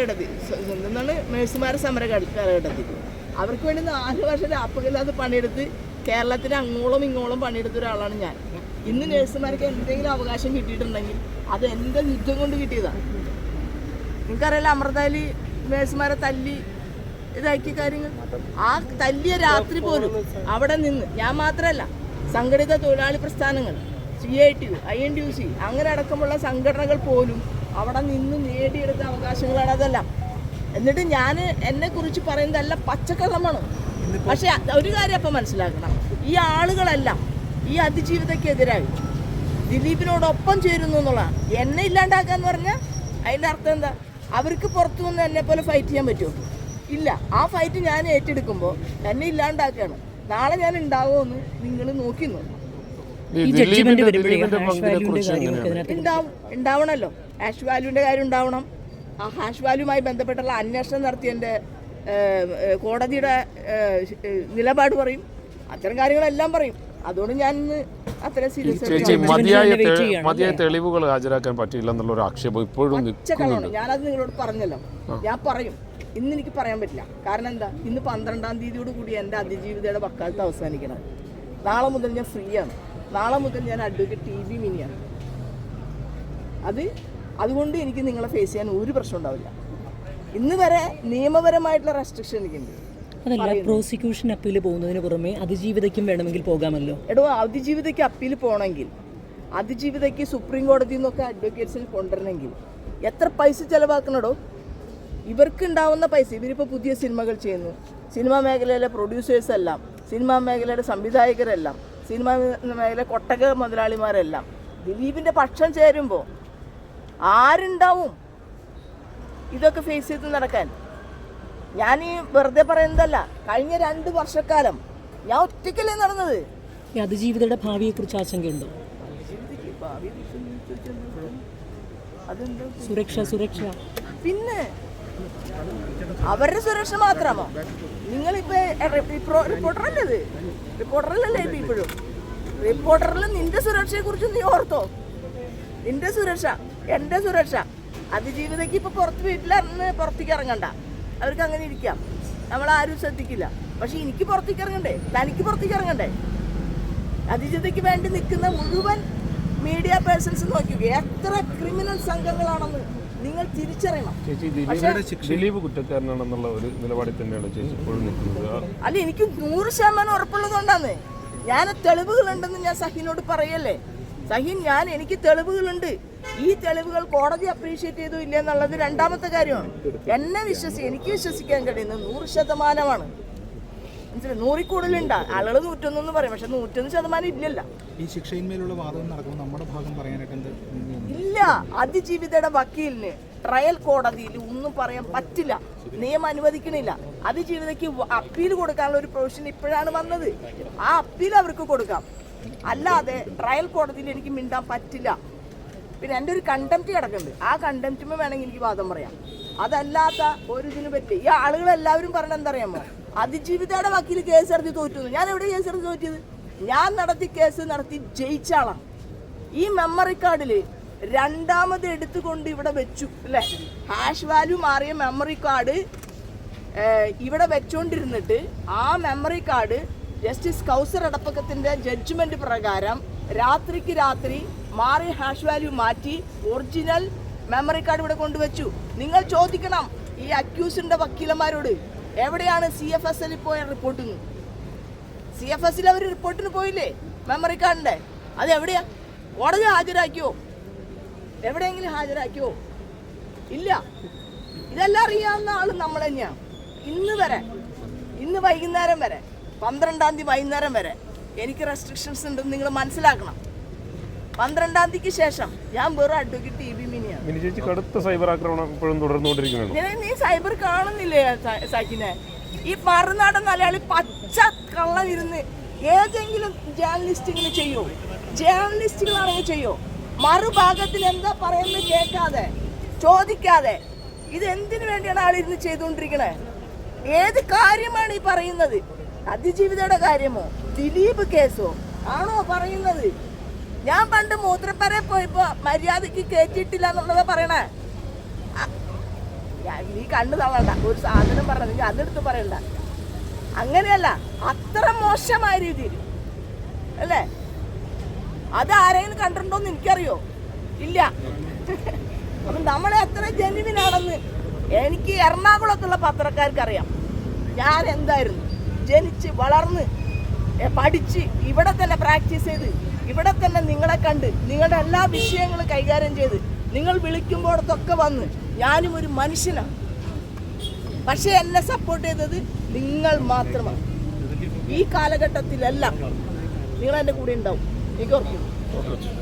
കാലഘട്ടത്തിൽ. എന്നാണ് നഴ്സുമാരെ സമര കാല- കാലഘട്ടത്തിൽ. അവർക്ക് വേണ്ടി നാല് വർഷം രാപ്പകല്ലാതെ പണിയെടുത്ത് കേരളത്തിന് അങ്ങോളം ഇങ്ങോളം പണിയെടുത്ത ഒരാളാണ് ഞാൻ. ഇന്ന് നഴ്സുമാർക്ക് എന്തെങ്കിലും അവകാശം കിട്ടിയിട്ടുണ്ടെങ്കിൽ അത് എന്റെ യുദ്ധം കൊണ്ട് കിട്ടിയതാണ് നിങ്ങൾക്കറിയാലോ അമൃതാലി നഴ്സുമാരെ തല്ലി ഇതാക്കിയ കാര്യങ്ങൾ? ആ തല്ലിയ രാത്രി പോലും അവിടെ നിന്ന് ഞാൻ മാത്രമല്ല സംഘടിത തൊഴിലാളി പ്രസ്ഥാനങ്ങൾ C I T U I N T U C അങ്ങനെ അടക്കമുള്ള സംഘടനകൾ പോലും അവിടെ നിന്ന് നേടിയെടുത്ത അവകാശങ്ങളാണ് അതെല്ലാം. എന്നിട്ട് ഞാൻ എന്നെ കുറിച്ച് പറയുന്നതല്ല പച്ചക്കള്ളമാണ്. പക്ഷെ ഒരു കാര്യം അപ്പം മനസ്സിലാക്കണം. ഈ ആളുകളെല്ലാം ഈ അതിജീവിതക്കെതിരായി ദിലീപിനോടൊപ്പം ചേരുന്നു എന്നുള്ളതാണ്. എന്നെ ഇല്ലാണ്ടാക്കാന്ന് പറഞ്ഞാൽ അതിന്റെ അർത്ഥം എന്താ? അവർക്ക് പുറത്തു നിന്ന് എന്നെ പോലെ ഫൈറ്റ് ചെയ്യാൻ പറ്റുമോ? ഇല്ല. ആ ഫൈറ്റ് ഞാൻ ഏറ്റെടുക്കുമ്പോൾ എന്നെ ഇല്ലാണ്ടാക്കുകയാണ്. നാളെ ഞാൻ ഉണ്ടാവുമോ എന്ന് നിങ്ങൾ നോക്കി നോക്കും ഈ ജഡ്ജിമെന്റ് ദിലീപിന്റെ വരുമ്പോഴേ ദിലീപിന്റെ ഹാഷ് ഇതിനകത്ത് ഉണ്ടാവും ഉണ്ടാവണമല്ലോ ഹാഷ് വാല്യൂവിന്റെ കാര്യം ഉണ്ടാവണം. ആ ഹാഷ് വാല്യൂമായി ബന്ധപ്പെട്ടുള്ള അന്വേഷണം നടത്തിയതിന്റെ കോടതിയുടെ ഏഹ്, ഏഹ്, നിലപാട് പറയും. അത്തരം കാര്യങ്ങളെല്ലാം പറയും. അതുകൊണ്ട് ഞാൻ ഇന്ന് അത്രയും സീരിയസ് ചേച്ചി ജഡ്ജിമെന്റ് മതിയായ വെയിറ്റ് തെ- ചെയ്യാണ് മതിയായ തെളിവുകൾ ഹാജരാക്കാൻ പറ്റില്ല എന്നുള്ള ഒരു ആക്ഷേപം ഇപ്പോഴും നിൽക്കുന്നുണ്ട്. നിൽക്കുന്നുണ്ട് ഞാനത് നിങ്ങളോട് പറഞ്ഞല്ലോ. ഞാൻ പറയും. ഇന്ന് എനിക്ക് പറയാൻ പറ്റില്ല. കാരണം എന്താ? ഇന്ന് പന്ത്രണ്ടാം തീയതിയോട് കൂടി എന്റെ അതിജീവിതയുടെ വക്കാലത്ത് അവസാനിക്കണം. നാളെ മുതൽ ഞാൻ ഫ്രീ ആണ്. നാളെ മുതൽ ഞാൻ അഡ്വക്കേറ്റ് ടി ബി മിനിയാണ്. അത് അതുകൊണ്ട് എനിക്ക് നിങ്ങളെ ഫേസ് ചെയ്യാൻ ഒരു പ്രശ്നം ഉണ്ടാവില്ല. ഇന്ന് വരെ നിയമപരമായിട്ടുള്ള റെസ്ട്രിക്ഷൻ എനിക്കുണ്ട്. അതല്ല പ്രോസിക്യൂഷൻ അപ്പീൽ പോകുന്നതിന് പുറമെ അതിജീവിതയ്ക്കും വേണമെങ്കിൽ പോകാമല്ലോ? എടോ അതിജീവിതയ്ക്ക് അപ്പീൽ പോകണമെങ്കിൽ അതിജീവിതയ്ക്ക് സുപ്രീം കോടതിയിൽ നിന്നൊക്കെ അഡ്വക്കേറ്റ്സിൽ കൊണ്ടുവരണമെങ്കിൽ എത്ര പൈസ ചെലവാക്കണടോ? ഇവർക്ക് ഉണ്ടാവുന്ന പൈസ ഇവരിപ്പോൾ പുതിയ സിനിമകൾ ചെയ്യുന്നു. സിനിമാ മേഖലയിലെ പ്രൊഡ്യൂസേഴ്സ് എല്ലാം സിനിമാ മേഖലയുടെ സംവിധായകരെല്ലാം സിനിമാ മേഖല കൊട്ടക മുതലാളിമാരെല്ലാം. ദിലീപിന്റെ പക്ഷം ചേരുമ്പോൾ ആരുണ്ടാവും ഇതൊക്കെ ഫേസ് ചെയ്ത് നടക്കാൻ? ഞാൻ ഈ വെറുതെ പറയുന്നതല്ല കഴിഞ്ഞ രണ്ട് വർഷക്കാലം ഞാൻ ഒറ്റയ്ക്കല്ലേ നടന്നത്? അതിജീവിതയുടെ ഭാവിയെക്കുറിച്ച് ആശങ്കയുണ്ടോ? സുരക്ഷ സുരക്ഷ. പിന്നെ അവരുടെ സുരക്ഷ മാത്രമോ നിങ്ങളിപ്പോ റിപ്പോർട്ടറല്ലേ ഇത്? റിപ്പോർട്ടറല്ലേ ഇപ്പൊ ഇപ്പോഴും? റിപ്പോർട്ടറിൽ നിന്റെ സുരക്ഷയെ കുറിച്ച് നീ ഓർത്തോ? നിന്റെ സുരക്ഷ എന്റെ സുരക്ഷ. അതിജീവിതയ്ക്ക് ഇപ്പൊ പുറത്ത് വീട്ടിലിറങ്ങി പുറത്തേക്ക് ഇറങ്ങണ്ട. അവർക്ക് അങ്ങനെ ഇരിക്കാം. നമ്മൾ ആരും ശ്രദ്ധിക്കില്ല. പക്ഷെ എനിക്ക് പുറത്തേക്ക് ഇറങ്ങണ്ടേ? തനിക്ക് പുറത്തേക്ക് ഇറങ്ങണ്ടേ? അതിജീവിതയ്ക്ക് വേണ്ടി നിൽക്കുന്ന മുഴുവൻ മീഡിയ പേഴ്സൺസ് നോക്കി എത്ര ക്രിമിനൽ സംഘങ്ങളാണെന്ന്. നിങ്ങൾ തിരിച്ചറിയണം. ദിലീപ് കുറ്റക്കാരനാണെന്നുള്ള ഒരു നിലപാടിൽ തന്നെയാണ് ചേച്ചി ഇപ്പോഴും നിൽക്കുന്നത്. അല്ല എനിക്ക് നൂറ് ശതമാനം ഉറപ്പുള്ളതുകൊണ്ടാണ് ഞാൻ തെളിവുകളുണ്ടെന്ന് ഞാൻ സഹിനോട് പറയല്ലേ? സഹിൻ ഞാൻ എനിക്ക് തെളിവുകളുണ്ട്. ഈ തെളിവുകൾ കോടതി അപ്രീഷിയേറ്റ് ചെയ്തു ഇല്ല എന്നുള്ളത് രണ്ടാമത്തെ കാര്യമാണ്. എന്നെ വിശ്വസി എനിക്ക് വിശ്വസിക്കാൻ കഴിയുന്നത് നൂറ് ശതമാനമാണ്. മനസ്സിലായി? നൂറിൽ കൂടുതലുണ്ട് ആളുകൾ നൂറ്റൊന്നെന്ന് പറയും. പക്ഷെ നൂറ്റൊന്ന് ശതമാനം ഇല്ലല്ല. ഈ ശിക്ഷയിന്മേലുള്ള വാദം നടക്കുമ്പോൾ നമ്മുടെ ഭാഗം പറയാനായിട്ട് എന്ത്? ഇല്ല. അതിജീവിതയുടെ വക്കീലിന് ട്രയൽ കോടതിയിൽ ഒന്നും പറയാൻ പറ്റില്ല. നിയമം അനുവദിക്കണില്ല. അതിജീവിതയ്ക്ക് അപ്പീൽ കൊടുക്കാനുള്ള ഒരു പ്രൊവിഷൻ ഇപ്പോഴാണ് വന്നത്. ആ അപ്പീൽ അവർക്ക് കൊടുക്കാം. അല്ലാതെ ട്രയൽ കോടതിയിൽ എനിക്ക് മിണ്ടാൻ പറ്റില്ല. പിന്നെ എന്റെ ഒരു കണ്ടംപ്റ്റ് കിടക്കുന്നുണ്ട്. ആ കണ്ടംപ്റ്റുമ്പോൾ വേണമെങ്കിൽ എനിക്ക് വാദം പറയാം. അതല്ലാത്ത ഒരു ഇതിന് പറ്റി ഈ ആളുകൾ എല്ലാവരും പറഞ്ഞ എന്താ അറിയാമോ അതിജീവിതയുടെ വക്കീൽ കേസ് നടത്തി തോറ്റു. ഞാൻ എവിടെ കേസ് നടത്തി തോറ്റിയത്? ഞാൻ നടത്തി കേസ് നടത്തി ജയിച്ച ആളാണ്. ഈ മെമ്മറി കാർഡിൽ രണ്ടാമത് എടുത്തുകൊണ്ട് ഇവിടെ വെച്ചു അല്ലേ? ഹാഷ് വാല്യൂ മാറിയ മെമ്മറി കാർഡ് ഇവിടെ വെച്ചോണ്ടിരുന്നിട്ട് ആ മെമ്മറി കാർഡ് ജസ്റ്റിസ് കൗസർ അടപ്പക്കത്തിന്റെ ജഡ്ജ്മെന്റ് പ്രകാരം രാത്രിക്ക് രാത്രി മാറി ഹാഷ് വാല്യൂ മാറ്റി ഒറിജിനൽ മെമ്മറി കാർഡ് ഇവിടെ കൊണ്ടുവച്ചു. നിങ്ങൾ ചോദിക്കണം ഈ അക്യൂസിന്റെ വക്കീലന്മാരോട് എവിടെയാണ് സി എഫ് എസ് എല്ലിൽ പോയ റിപ്പോർട്ടിങ് സി എഫ് എസിൽ അവർ റിപ്പോർട്ടിന് പോയില്ലേ? മെമ്മറി കാർഡിന്റെ അത് എവിടെയാ കോടതി ഹാജരാക്കിയോ? എവിടെയെങ്കിലും ഹാജരാക്കിയോ? ഇല്ല. ഇതെല്ലാം അറിയാവുന്ന ആൾ നമ്മൾ തന്നെയാണ് ഇന്ന് വരെ ഇന്ന് വൈകുന്നേരം വരെ പന്ത്രണ്ടാം തീയതി വൈകുന്നേരം വരെ എനിക്ക് റെസ്ട്രിക്ഷൻസ് ഉണ്ടെന്ന് നിങ്ങൾ മനസ്സിലാക്കണം. പന്ത്രണ്ടാം തീയതിക്ക് ശേഷം ഞാൻ വെറും അഡ്വക്കേറ്റ് ടി ബി മിനിയാണ് ചേച്ചി കടുത്ത സൈബർ ആക്രമണം ഇപ്പോഴും തുടർന്നുകൊണ്ടിരിക്കുകയാണ് നീ നീ സൈബർ കാണുന്നില്ലേ സാക്കിനെ? ഈ മറുനാടൻ മലയാളി പച്ച കള്ളം ഇരുന്ന് ഏതെങ്കിലും ജേർണലിസ്റ്റ് ഇങ്ങനെ ചെയ്യോ? ജേർണലിസ്റ്റുകളാണെങ്കിൽ ചെയ്യോ? മറുഭാഗത്തിൽ എന്താ പറയുന്നത് കേൾക്കാതെ ചോദിക്കാതെ. ഇത് എന്തിനു വേണ്ടിയാണ് ആളിരുന്ന് ചെയ്തുകൊണ്ടിരിക്കണേ? ഏത് കാര്യമാണ് ഈ പറയുന്നത്? അതിജീവിതയുടെ കാര്യമോ? ദിലീപ് കേസോ? ആണോ പറയുന്നത്? ഞാൻ പണ്ട് മൂത്രപ്പര പോയപ്പോ മര്യാദയ്ക്ക് കേറ്റിയിട്ടില്ല എന്നുള്ളതാ പറയണേ. നീ കണ്ണു തള്ളണ്ട. ഒരു സാധനം പറഞ്ഞത് നീ അതെടുത്ത് പറയണ്ട. അങ്ങനെയല്ല അത്ര മോശമായ രീതിയിൽ. അല്ലേ? അത് ആരെങ്കിലും കണ്ടിട്ടുണ്ടോന്ന് എനിക്കറിയോ? ഇല്ല. അപ്പൊ നമ്മളെ എത്ര ജനുവിനാണെന്ന് എനിക്ക് എറണാകുളത്തുള്ള പത്രക്കാർക്ക് അറിയാം ഞാൻ എന്തായിരുന്നു? ജനിച്ച് വളർന്ന് പഠിച്ച് ഇവിടെ തന്നെ പ്രാക്ടീസ് ചെയ്ത് ഇവിടെ തന്നെ നിങ്ങളെ കണ്ട് നിങ്ങളുടെ എല്ലാ വിഷയങ്ങളും കൈകാര്യം ചെയ്ത് നിങ്ങൾ വിളിക്കുമ്പോഴത്തൊക്കെ വന്ന് ഞാനും ഒരു മനുഷ്യനാണ്. പക്ഷെ എന്നെ സപ്പോർട്ട് ചെയ്തത് നിങ്ങൾ മാത്രമാണ്. ഈ കാലഘട്ടത്തിലെല്ലാം നിങ്ങൾ എന്റെ കൂടെ ഉണ്ടാവും. എനിക്ക് ഉറപ്പുണ്ട്